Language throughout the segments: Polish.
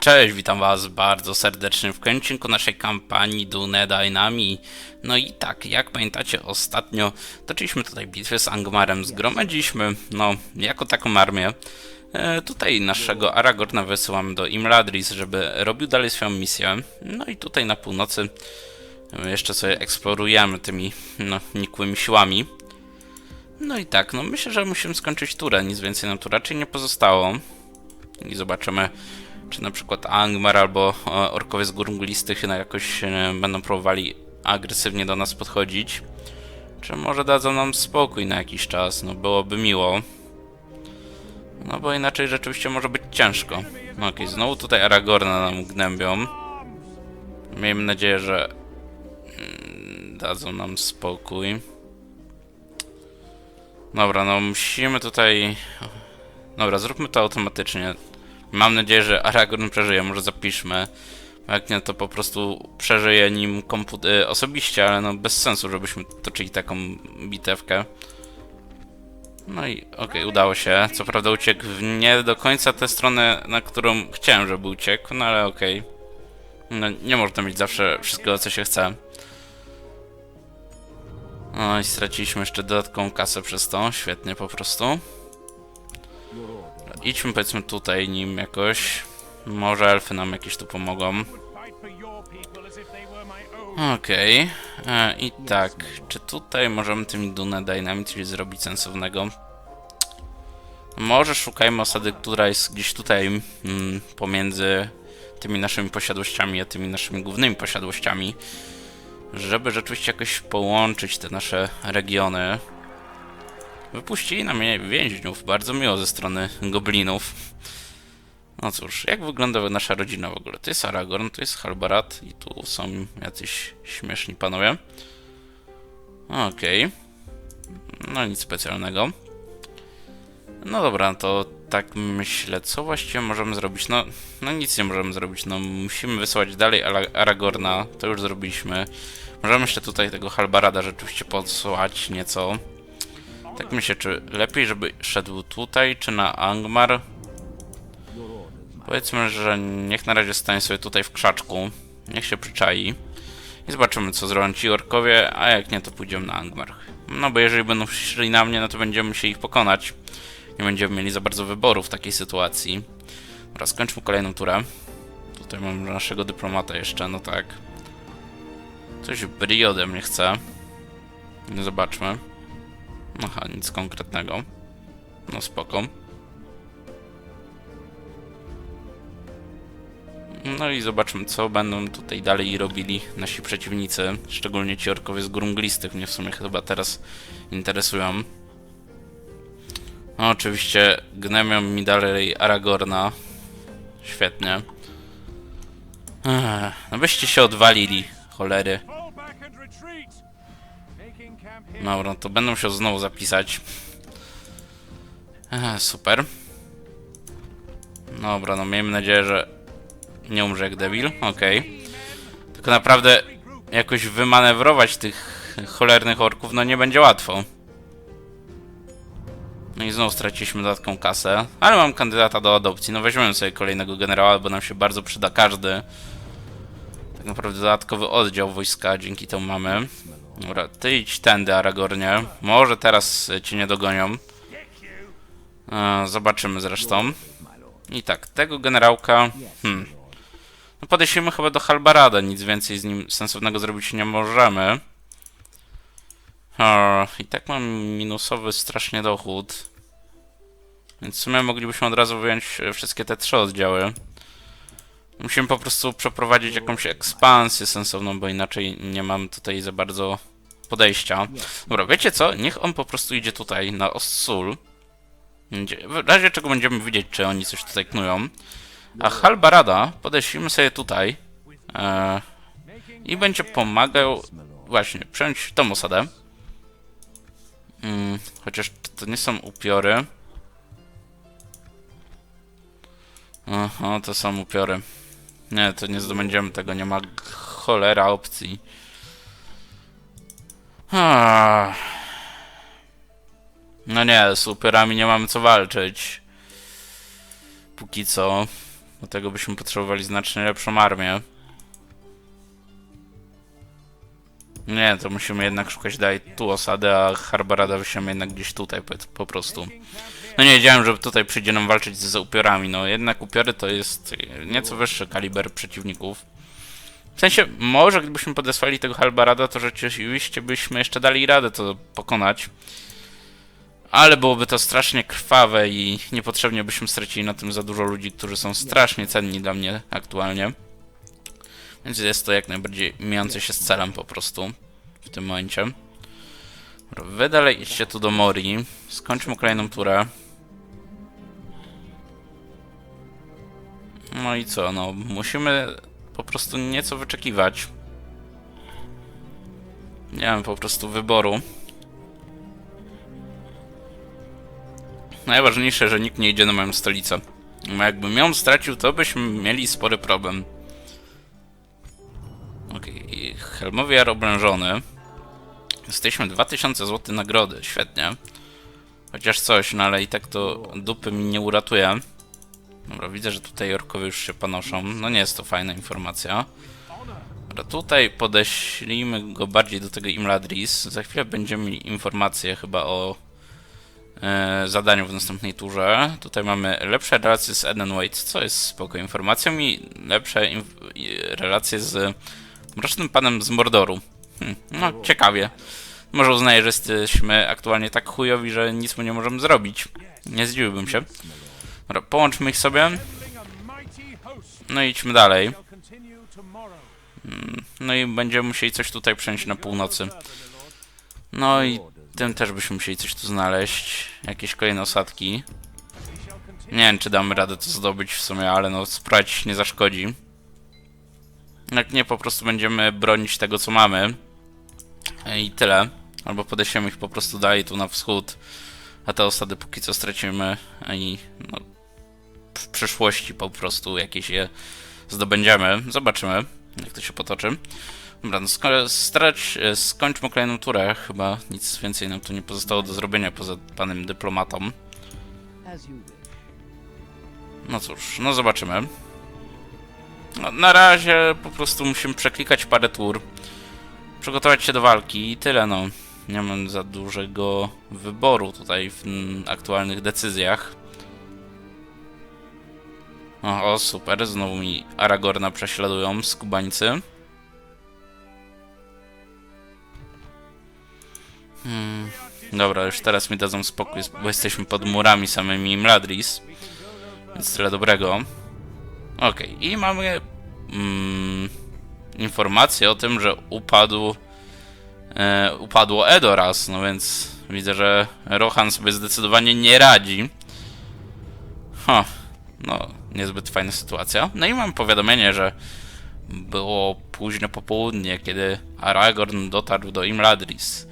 Cześć, witam was bardzo serdecznie w końcinku naszej kampanii Dune Dynami. No i tak, jak pamiętacie, ostatnio toczyliśmy tutaj bitwę z Angmarem, zgromadziliśmy, no, jako taką armię. E, tutaj naszego Aragorna wysyłamy do Imladris, żeby robił dalej swoją misję. No i tutaj na północy e, jeszcze sobie eksplorujemy tymi, no, nikłymi siłami. No i tak, no myślę, że musimy skończyć turę, nic więcej nam tu raczej nie pozostało. I zobaczymy, czy na przykład Angmar albo e, orkowie z gór mglistych no, jakoś e, będą próbowali agresywnie do nas podchodzić. Czy może dadzą nam spokój na jakiś czas, no byłoby miło. No bo inaczej rzeczywiście może być ciężko. No okej, znowu tutaj Aragorna nam gnębią. Miejmy nadzieję, że mm, dadzą nam spokój. Dobra, no musimy tutaj... Dobra, zróbmy to automatycznie. Mam nadzieję, że Aragorn przeżyje, może zapiszmy. Jak nie, to po prostu przeżyje nim komputer osobiście, ale no bez sensu, żebyśmy toczyli taką bitewkę. No i okej, udało się. Co prawda uciekł w nie do końca tę stronę, na którą chciałem, żeby uciekł, no ale okej. No nie można mieć zawsze wszystkiego, co się chce. No i straciliśmy jeszcze dodatkową kasę przez to, świetnie po prostu. Idźmy powiedzmy tutaj nim jakoś. Może elfy nam jakieś tu pomogą. Okej. E, I tak, czy tutaj możemy tymi Dune Dynamite zrobić sensownego? Może szukajmy osady, która jest gdzieś tutaj mm, pomiędzy tymi naszymi posiadłościami, a tymi naszymi głównymi posiadłościami, żeby rzeczywiście jakoś połączyć te nasze regiony. Wypuścili na mnie więźniów, bardzo miło ze strony goblinów. No cóż, jak wygląda nasza rodzina w ogóle? To jest Aragorn, to jest Halbarat i tu są jacyś śmieszni panowie. Okej. No nic specjalnego. No dobra, to tak myślę, co właściwie możemy zrobić? No, no nic nie możemy zrobić, no musimy wysłać dalej Aragorna, to już zrobiliśmy. Możemy jeszcze tutaj tego Halbarada rzeczywiście posłać nieco. Tak myślę, czy lepiej, żeby szedł tutaj, czy na Angmar? Powiedzmy, że niech na razie stanie sobie tutaj w krzaczku. Niech się przyczai. I zobaczymy, co zrobią ci orkowie, a jak nie, to pójdziemy na Angmar. No bo jeżeli będą szli na mnie, no to będziemy musieli ich pokonać. Nie będziemy mieli za bardzo wyboru w takiej sytuacji. Dobra, skończmy kolejną turę. Tutaj mamy naszego dyplomata jeszcze, no tak. Coś Bri ode mnie chce. No zobaczmy. Aha, nic konkretnego. No spoko. No i zobaczmy, co będą tutaj dalej robili nasi przeciwnicy, szczególnie ci orkowie z grunglistych, mnie w sumie chyba teraz interesują. No, oczywiście gnębią mi dalej Aragorna. Świetnie. Ech, no byście się odwalili, cholery. Dobra, to będę musiał znowu zapisać. Super. Dobra, no miejmy nadzieję, że nie umrze jak debil. Okej. Tylko naprawdę jakoś wymanewrować tych cholernych orków, no nie będzie łatwo. No i znowu straciliśmy dodatkową kasę. Ale mam kandydata do adopcji. No weźmiemy sobie kolejnego generała, bo nam się bardzo przyda każdy. Tak naprawdę dodatkowy oddział wojska dzięki temu mamy. Dobra, ty idź tędy, Aragornie. Może teraz cię nie dogonią. E, zobaczymy zresztą. I tak, tego generałka... Hmm. No podejdziemy chyba do Halbarada, nic więcej z nim sensownego zrobić nie możemy. I tak mam minusowy strasznie dochód. Więc w sumie moglibyśmy od razu wyjąć e, wszystkie te trzy oddziały. Musimy po prostu przeprowadzić jakąś ekspansję sensowną, bo inaczej nie mam tutaj za bardzo podejścia. Dobra, wiecie co? Niech on po prostu idzie tutaj na Ossul. W razie czego będziemy widzieć, czy oni coś tutaj knują. A Halbarada podeślimy sobie tutaj. E, I będzie pomagał właśnie przejąć tą osadę. Mm, chociaż to nie są upiory. Aha, to są upiory. Nie, to nie zdobędziemy tego, nie ma cholera opcji. No nie, z upiorami nie mamy co walczyć. Póki co. Do tego byśmy potrzebowali znacznie lepszą armię. Nie, to musimy jednak szukać dalej tu osady, a Harbarada wyślemy jednak gdzieś tutaj po, po prostu. No nie wiedziałem, że tutaj przyjdzie nam walczyć z upiorami, no jednak upiory to jest nieco wyższy kaliber przeciwników. W sensie, może gdybyśmy podesłali tego Halbarada, to rzeczywiście byśmy jeszcze dali radę to pokonać. Ale byłoby to strasznie krwawe i niepotrzebnie byśmy stracili na tym za dużo ludzi, którzy są strasznie cenni dla mnie aktualnie. Więc jest to jak najbardziej mijające się z celem po prostu w tym momencie. Wy dalej idźcie tu do Mori. Skończmy kolejną turę. No i co, no musimy po prostu nieco wyczekiwać. Nie mam po prostu wyboru. Najważniejsze, że nikt nie idzie na moją stolicę. Bo jakbym ją stracił, to byśmy mieli spory problem. Okej, Helmowiar oblężony. Jesteśmy 2000 zł nagrody, świetnie. Chociaż coś, no ale i tak to dupy mi nie uratuje. Dobra, widzę, że tutaj orkowie już się panoszą. No nie jest to fajna informacja. Dobra, tutaj podeślijmy go bardziej do tego Imladris. Za chwilę będziemy mieli informacje chyba o e, zadaniu w następnej turze. Tutaj mamy lepsze relacje z Eden Wade, co jest spoko informacją i lepsze inf- relacje z Mrocznym Panem z Mordoru. Hm, no, ciekawie. Może uznaje, że jesteśmy aktualnie tak chujowi, że nic mu nie możemy zrobić. Nie zdziwiłbym się. Połączmy ich sobie. No i idźmy dalej. No i będziemy musieli coś tutaj przenieść na północy. No i tym też byśmy musieli coś tu znaleźć. Jakieś kolejne osadki. Nie wiem, czy damy radę to zdobyć w sumie, ale no sprawdzić nie zaszkodzi. Jak nie, po prostu będziemy bronić tego, co mamy. I tyle. Albo podeślemy ich po prostu dalej tu na wschód. A te osady póki co stracimy i no, w przyszłości po prostu jakieś je zdobędziemy. Zobaczymy, jak to się potoczy. Dobra, no sko- strać, e, skończmy kolejną turę. Chyba nic więcej nam tu nie pozostało do zrobienia poza panem dyplomatą. No cóż, no zobaczymy. No, na razie po prostu musimy przeklikać parę tur. Przygotować się do walki i tyle, no. Nie mam za dużego wyboru tutaj w mm, aktualnych decyzjach. O, super, znowu mi Aragorna prześladują skubańcy. Hmm. Dobra, już teraz mi dadzą spokój, bo jesteśmy pod murami samymi Mladris. Więc tyle dobrego. Okej, i mamy mm, informację o tym, że upadł e, upadło Edoras, no więc widzę, że Rohan sobie zdecydowanie nie radzi. Ha, no, niezbyt fajna sytuacja. No i mam powiadomienie, że było późne popołudnie, kiedy Aragorn dotarł do Imladris,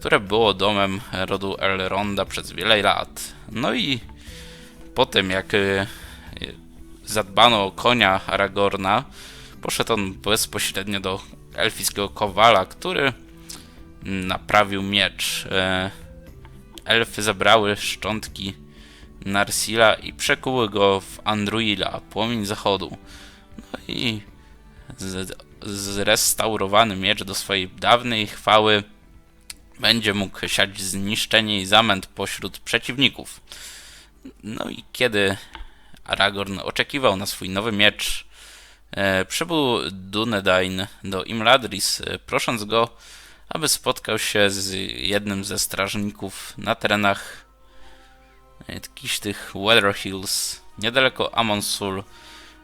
które było domem rodu Elronda przez wiele lat. No i po tym, jak e, zadbano o konia Aragorna, poszedł on bezpośrednio do elfickiego kowala, który naprawił miecz. E, Elfy zabrały szczątki Narsila i przekuły go w Andruila, płomień zachodu. No i z- zrestaurowany miecz do swojej dawnej chwały będzie mógł siać zniszczenie i zamęt pośród przeciwników. No i kiedy Aragorn oczekiwał na swój nowy miecz, e, przybył Dunedain do Imladris, e, prosząc go, aby spotkał się z jednym ze strażników na terenach jakichś tych Weather Hills, niedaleko Amonsul,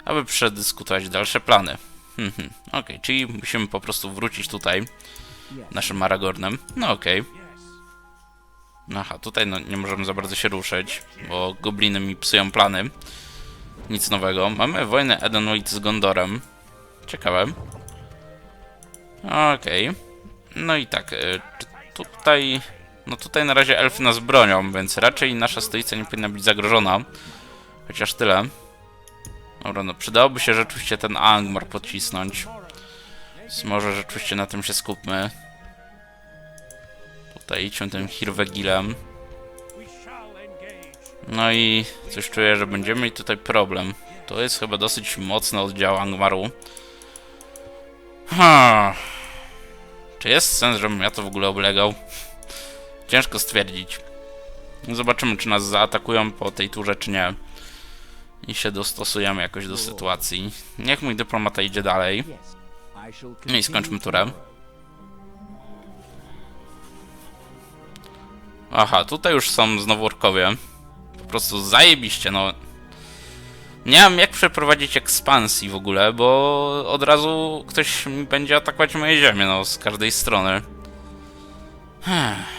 aby przedyskutować dalsze plany. Hmm, hmm. Okej, czyli musimy po prostu wrócić tutaj naszym Aragornem. No okej. Aha, tutaj no, nie możemy za bardzo się ruszyć, bo gobliny mi psują plany. Nic nowego. Mamy wojnę Edenwald z Gondorem. Ciekawe. Okej. No i tak, e, tutaj... No tutaj na razie elfy nas bronią, więc raczej nasza stolica nie powinna być zagrożona. Chociaż tyle. Dobra, no przydałoby się rzeczywiście ten Angmar podcisnąć. Więc może rzeczywiście na tym się skupmy. Tutaj idźmy tym Hirwegilem. No i coś czuję, że będziemy mieli tutaj problem. To jest chyba dosyć mocny oddział Angmaru. Hmm. Czy jest sens, żebym ja to w ogóle oblegał? Ciężko stwierdzić. Zobaczymy, czy nas zaatakują po tej turze, czy nie. I się dostosujemy jakoś do sytuacji. Niech mój dyplomata idzie dalej. No i skończmy turę. Aha, tutaj już są znowu orkowie. Po prostu zajebiście, no. Nie wiem jak przeprowadzić ekspansji w ogóle, bo od razu ktoś będzie atakować moje ziemię, no, z każdej strony. Ech.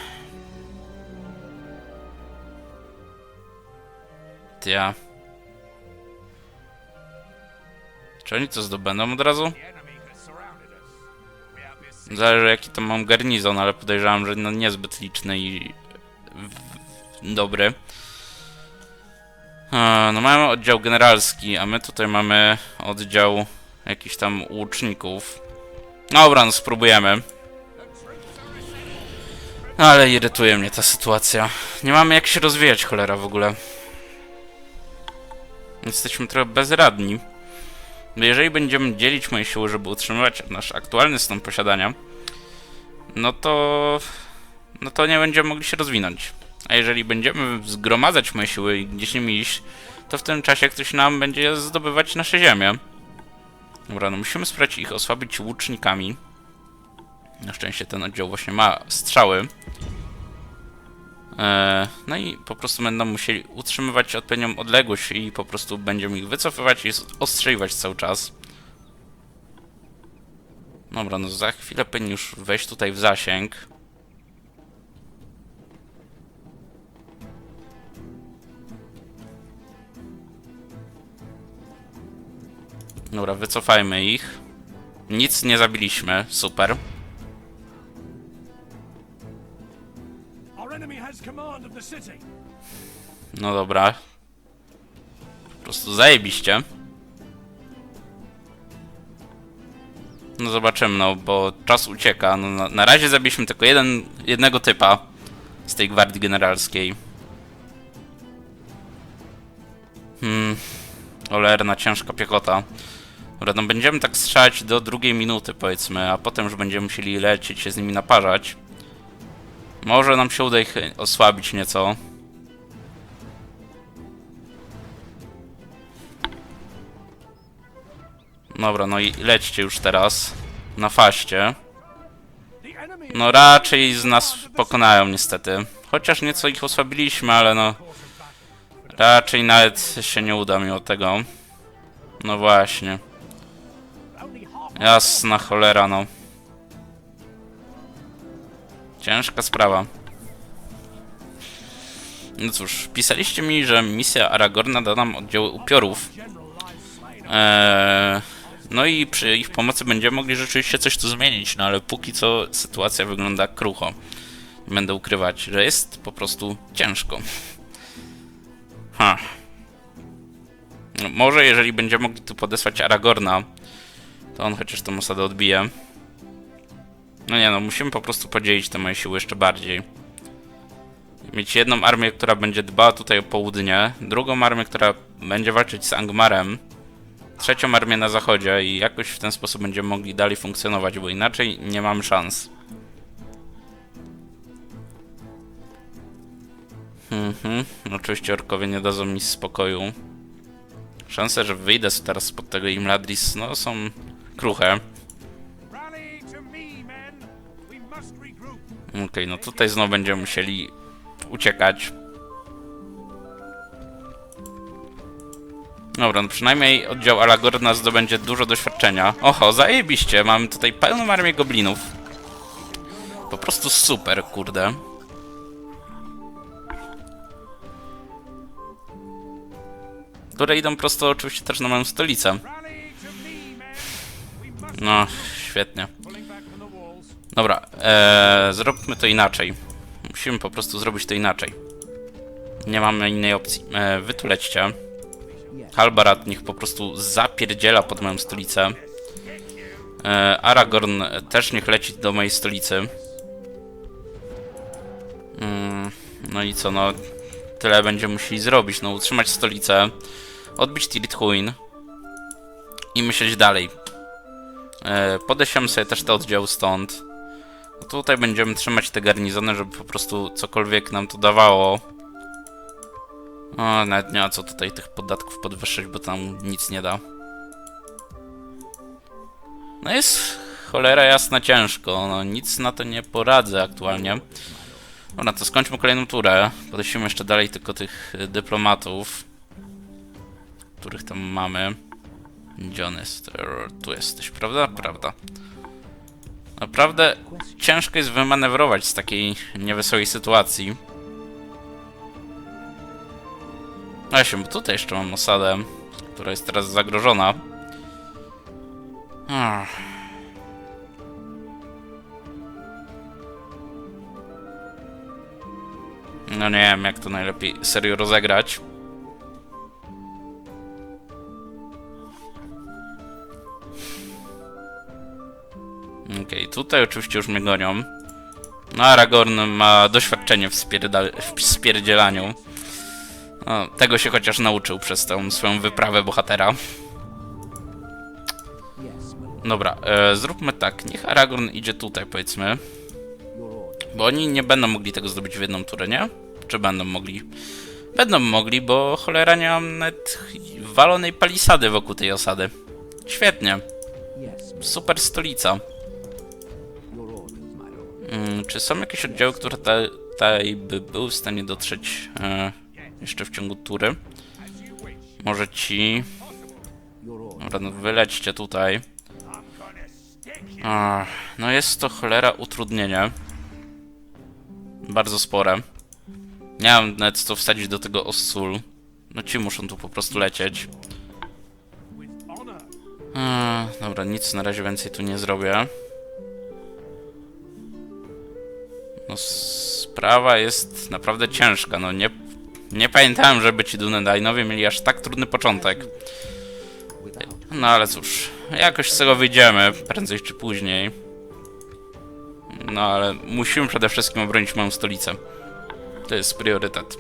Ja. Czy oni to zdobędą od razu? Zależy jaki tam mam garnizon, ale podejrzewam, że no niezbyt liczny i dobry. E, No mamy oddział generalski, a my tutaj mamy oddział jakichś tam łuczników. Dobra, no spróbujemy. Ale irytuje mnie ta sytuacja. Nie mamy jak się rozwijać, cholera, w ogóle. Jesteśmy trochę bezradni. No jeżeli będziemy dzielić moje siły, żeby utrzymywać nasz aktualny stan posiadania, no to. No to nie będziemy mogli się rozwinąć. A jeżeli będziemy zgromadzać moje siły i gdzieś nimi iść, to w tym czasie ktoś nam będzie zdobywać nasze ziemię. Dobra, no musimy spróbować ich osłabić łucznikami. Na szczęście ten oddział właśnie ma strzały. Eee, no i po prostu będą musieli utrzymywać odpowiednią odległość i po prostu będziemy ich wycofywać i ostrzeliwać cały czas. Dobra, no za chwilę powinien już wejść tutaj w zasięg. Dobra, wycofajmy ich. Nic nie zabiliśmy, super. No dobra. Po prostu zajebiście. No zobaczymy, no bo czas ucieka. No, na, na razie zabiliśmy tylko jeden, jednego typa z tej gwardii generalskiej. Hmm. Olerna, ciężka piechota. Dobra, no będziemy tak strzelać do drugiej minuty powiedzmy, a potem już będziemy musieli lecieć się z nimi naparzać. Może nam się uda ich osłabić nieco. Dobra, no i lećcie już teraz na faście. No raczej z nas pokonają niestety. Chociaż nieco ich osłabiliśmy, ale no... Raczej nawet się nie uda mimo tego. No właśnie. Jasna cholera, no. Ciężka sprawa. No cóż, pisaliście mi, że misja Aragorna da nam oddziały upiorów. Eee, no i przy ich pomocy będziemy mogli rzeczywiście coś tu zmienić, no ale póki co sytuacja wygląda krucho. Nie będę ukrywać, że jest po prostu ciężko. Ha. No, może jeżeli będziemy mogli tu podesłać Aragorna, to on chociaż tą osadę odbije. No nie no, musimy po prostu podzielić te moje siły jeszcze bardziej. Mieć jedną armię, która będzie dbała tutaj o południe, drugą armię, która będzie walczyć z Angmarem, trzecią armię na zachodzie i jakoś w ten sposób będziemy mogli dalej funkcjonować, bo inaczej nie mamy szans. Mhm, oczywiście orkowie nie dadzą mi spokoju. Szanse, że wyjdę teraz spod tego Imladris, no są kruche. Okej, no tutaj znowu będziemy musieli uciekać. Dobra, no przynajmniej oddział Aragorna zdobędzie dużo doświadczenia. Oho, zajebiście, mamy tutaj pełną armię goblinów. Po prostu super, kurde. Które idą prosto oczywiście też na moją stolicę. No, świetnie. Dobra, eee, zróbmy to inaczej. Musimy po prostu zrobić to inaczej. Nie mamy innej opcji. E, wy tu lećcie. Halbarat niech po prostu zapierdziela pod moją stolicę. E, Aragorn też niech leci do mojej stolicy. Mm, no i co, no... Tyle będziemy musieli zrobić, no utrzymać stolicę. odbić Tirith i myśleć dalej. E, podesiemy sobie też te oddziały stąd. Tutaj będziemy trzymać te garnizony, żeby po prostu cokolwiek nam to dawało. O, nawet nie ma co tutaj tych podatków podwyższyć, bo tam nic nie da. No jest cholera jasna ciężko, no nic na to nie poradzę aktualnie. Dobra, to skończmy kolejną turę. Podesimy jeszcze dalej tylko tych y, dyplomatów, których tam mamy. Gdzie on jest? Er, Tu jesteś, prawda? Prawda. Naprawdę ciężko jest wymanewrować z takiej niewesołej sytuacji. Właśnie, bo tutaj jeszcze mam osadę, która jest teraz zagrożona. No nie wiem, jak to najlepiej serio rozegrać. Okej, tutaj oczywiście już mnie gonią. No, Aragorn ma doświadczenie w, w spierdzielaniu. No, tego się chociaż nauczył przez tą swoją wyprawę bohatera. Dobra, e, zróbmy tak. Niech Aragorn idzie tutaj, powiedzmy. Bo oni nie będą mogli tego zdobyć w jedną turę, nie? Czy będą mogli? Będą mogli, bo cholera nie mam nawet walonej palisady wokół tej osady. Świetnie. Super stolica. Czy są jakieś oddziały, które tutaj by były w stanie dotrzeć e, jeszcze w ciągu tury? Może ci... Dobra, no wylećcie tutaj. No jest to cholera utrudnienie. Bardzo spore. Nie mam nawet co wsadzić do tego Ossul. No ci muszą tu po prostu lecieć. Dobra, nic na razie więcej tu nie zrobię. No sprawa jest naprawdę ciężka, no nie... Nie pamiętałem, żeby ci Dunedainowie mieli aż tak trudny początek. No ale cóż, jakoś z tego wyjdziemy, prędzej czy później. No ale musimy przede wszystkim obronić moją stolicę. To jest priorytet.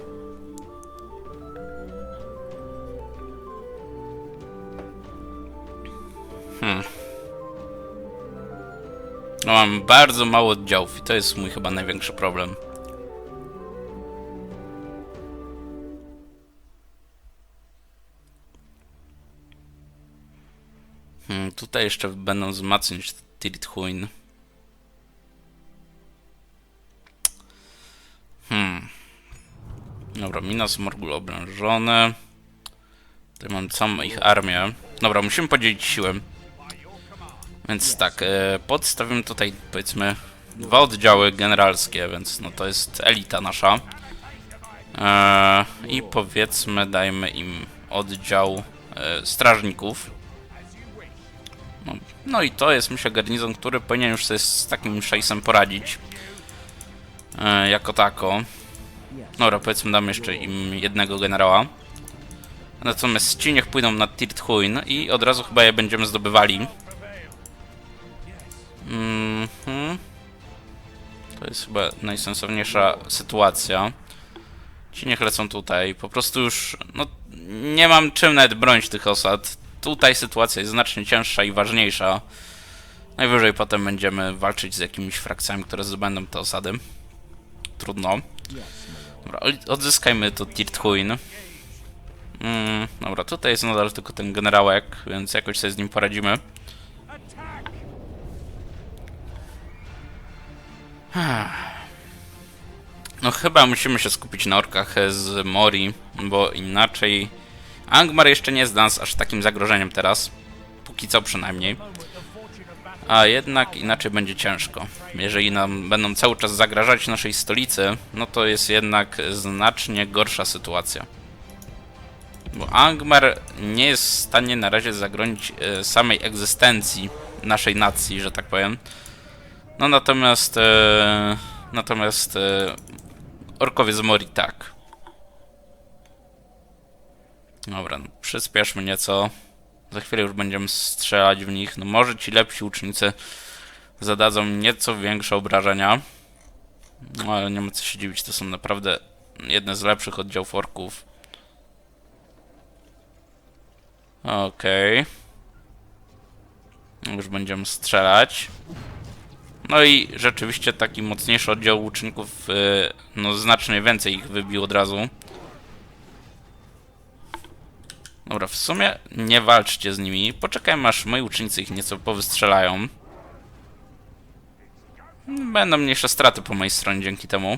Hmm. No mam bardzo mało oddziałów i to jest mój chyba największy problem. Hmm, tutaj jeszcze będą wzmacniać Tirithhuin. Hmm. Dobra, Minas Morgul oblężony. Tutaj mam całą ich armię. Dobra, musimy podzielić siłę. Więc tak, e, podstawimy tutaj powiedzmy dwa oddziały generalskie, więc no to jest elita nasza. E, I powiedzmy dajmy im oddział e, strażników. No, no i to jest myślę garnizon, który powinien już sobie z takim szejsem poradzić. Jako tako. Dobra, powiedzmy damy jeszcze im jednego generała. Natomiast ci niech pójdą na Tirthuin i od razu chyba je będziemy zdobywali. Mhm. To jest chyba najsensowniejsza sytuacja. Ci niech lecą tutaj. Po prostu już, no, nie mam czym nawet bronić tych osad. Tutaj sytuacja jest znacznie cięższa i ważniejsza. Najwyżej potem będziemy walczyć z jakimiś frakcjami, które zdobędą te osady. Trudno. Dobra, odzyskajmy to Tirthuin. Mm, dobra, tutaj jest nadal tylko ten generałek, więc jakoś sobie z nim poradzimy. No chyba musimy się skupić na orkach z Mori, bo inaczej Angmar jeszcze nie jest dla nas aż takim zagrożeniem teraz. Póki co przynajmniej. A jednak inaczej będzie ciężko. Jeżeli nam będą cały czas zagrażać naszej stolicy, no to jest jednak znacznie gorsza sytuacja. Bo Angmar nie jest w stanie na razie zagronić e, samej egzystencji naszej nacji, że tak powiem. No natomiast e, natomiast e, orkowie z Mori tak. Dobra, no, przyspieszmy nieco. Za chwilę już będziemy strzelać w nich. No może ci lepsi łucznicy zadadzą nieco większe obrażenia. No ale nie ma co się dziwić, to są naprawdę jedne z lepszych oddziałów orków. Okej. Już będziemy strzelać. No i rzeczywiście taki mocniejszy oddział łuczników, y, no znacznie więcej ich wybił od razu. Dobra, w sumie nie walczcie z nimi. Poczekajmy aż moi ucznicy ich nieco powystrzelają. Będą mniejsze straty po mojej stronie dzięki temu.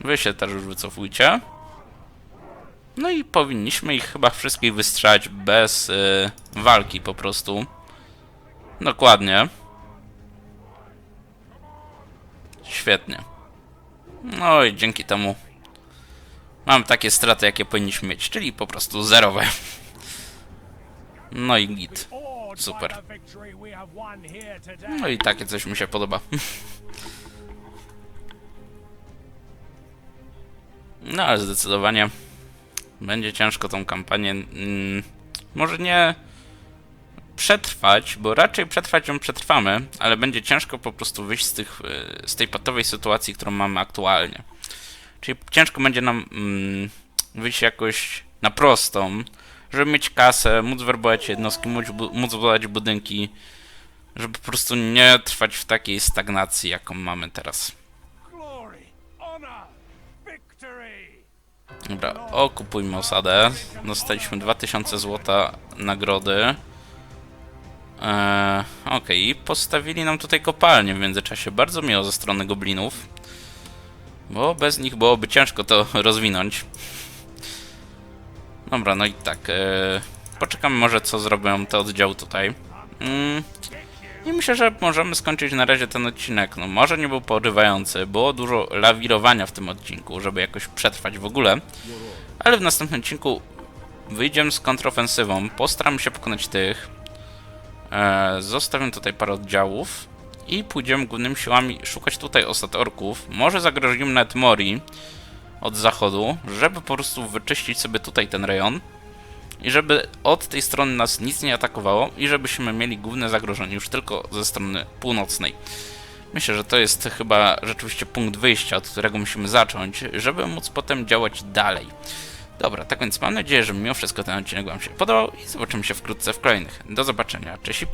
Wy się też już wycofujcie. No i powinniśmy ich chyba wszystkich wystrzelać bez y, walki po prostu. Dokładnie. Świetnie. No i dzięki temu mam takie straty, jakie powinniśmy mieć, czyli po prostu zerowe. No i git. Super. No i takie coś mi się podoba. No ale zdecydowanie będzie ciężko tą kampanię. Mm, może nie przetrwać, bo raczej przetrwać ją przetrwamy, ale będzie ciężko po prostu wyjść z, tych, y, z tej patowej sytuacji, którą mamy aktualnie. Czyli ciężko będzie nam mm, wyjść jakoś na prostą, żeby mieć kasę, móc werbować jednostki, móc, móc budować budynki, żeby po prostu nie trwać w takiej stagnacji, jaką mamy teraz. Dobra, okupujmy osadę. Dostaliśmy 2000 złota nagrody. Eee, Okej, postawili nam tutaj kopalnię w międzyczasie. Bardzo miło ze strony goblinów. Bo bez nich byłoby ciężko to rozwinąć. Dobra, no i tak. eee, poczekamy może co zrobią te oddziały tutaj. Mm, I myślę, że możemy skończyć na razie ten odcinek. No może nie był porywający, było dużo lawirowania w tym odcinku, żeby jakoś przetrwać w ogóle. Ale w następnym odcinku wyjdziemy z kontrofensywą, postaramy się pokonać tych. E, zostawię tutaj parę oddziałów i pójdziemy głównymi siłami szukać tutaj osad orków. Może zagrozimy nawet Mori od zachodu, żeby po prostu wyczyścić sobie tutaj ten rejon i żeby od tej strony nas nic nie atakowało i żebyśmy mieli główne zagrożenie już tylko ze strony północnej. Myślę, że to jest chyba rzeczywiście punkt wyjścia, od którego musimy zacząć, żeby móc potem działać dalej. Dobra, tak więc mam nadzieję, że mimo wszystko ten odcinek Wam się podobał i zobaczymy się wkrótce w kolejnych. Do zobaczenia, cześć i pa!